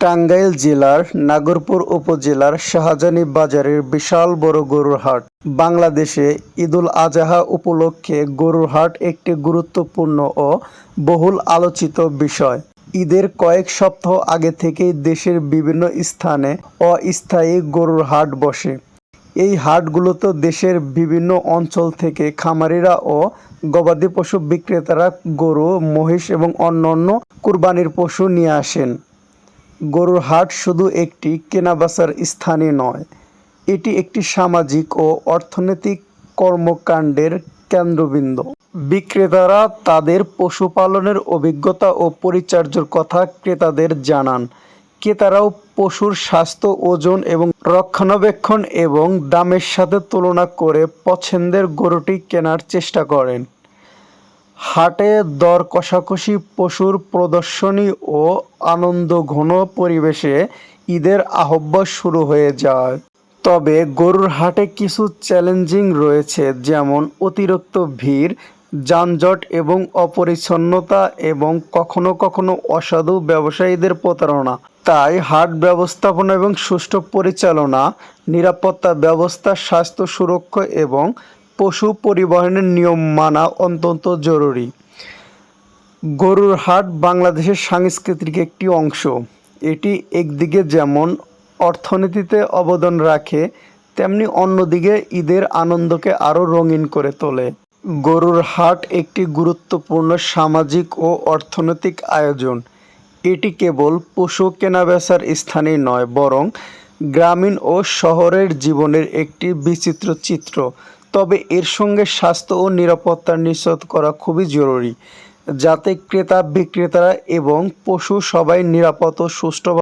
টাঙ্গাইল জেলার নাগরপুর উপজেলার শাহজানি বাজারের বিশাল বড় গরুর হাট। বাংলাদেশে ঈদুল আজহা উপলক্ষে গরুর হাট একটি গুরুত্বপূর্ণ ও বহুল আলোচিত বিষয়। ঈদের কয়েক সপ্তাহ আগে থেকেই দেশের বিভিন্ন স্থানে অস্থায়ী গরুর হাট বসে। এই হাটগুলোতে দেশের বিভিন্ন অঞ্চল থেকে খামারিরা ও গবাদি পশু বিক্রেতারা গরু, মহিষ এবং অন্যান্য কুরবানির পশু নিয়ে আসেন। গরুর হাট শুধু একটি কেনাবেচার স্থানই নয়, এটি একটি সামাজিক ও অর্থনৈতিক কর্মকাণ্ডের কেন্দ্রবিন্দু। বিক্রেতারা তাদের পশুপালনের অভিজ্ঞতা ও পরিচর্যার কথা ক্রেতাদের জানান। ক্রেতারাও পশুর স্বাস্থ্য, ওজন এবং রক্ষণাবেক্ষণ এবং দামের সাথে তুলনা করে পছন্দের গরুটি কেনার চেষ্টা করেন। হাটে দর কষাকষি, পশুর প্রদর্শনী ও আনন্দঘন পরিবেশে ঈদের আহ্বান শুরু হয়ে যায়। তবে গরুর হাটে কিছু চ্যালেঞ্জিং রয়েছে, যেমন অতিরিক্ত ভিড়, যানজট এবং অপরিচ্ছন্নতা এবং কখনো কখনো অসাধু ব্যবসায়ীদের প্রতারণা। তাই হাট ব্যবস্থাপনা এবং সুষ্ঠু পরিচালনা, নিরাপত্তা ব্যবস্থা, স্বাস্থ্য সুরক্ষা এবং পশু পরিবহনের নিয়ম মানা অত্যন্ত জরুরি। গরুর হাট বাংলাদেশের সাংস্কৃতিক একটি অংশ। এটি একদিকে যেমন অর্থনীতিতে অবদান রাখে, তেমনি অন্যদিকে ঈদের আনন্দকে আরও রঙিন করে তোলে। গরুর হাট একটি গুরুত্বপূর্ণ সামাজিক ও অর্থনৈতিক আয়োজন। এটি কেবল পশু কেনাবেচার স্থানই নয়, বরং গ্রামীণ ও শহরের জীবনের একটি বিচিত্র চিত্র। তবে এর সঙ্গে স্বাস্থ্য ও নিরাপত্তা নিশ্চিত করা খুবই জরুরি। যাতে ক্রেতা বিক্রেতারা এবং পশু সবাই নিরাপদ ও সুষ্ঠুভাবে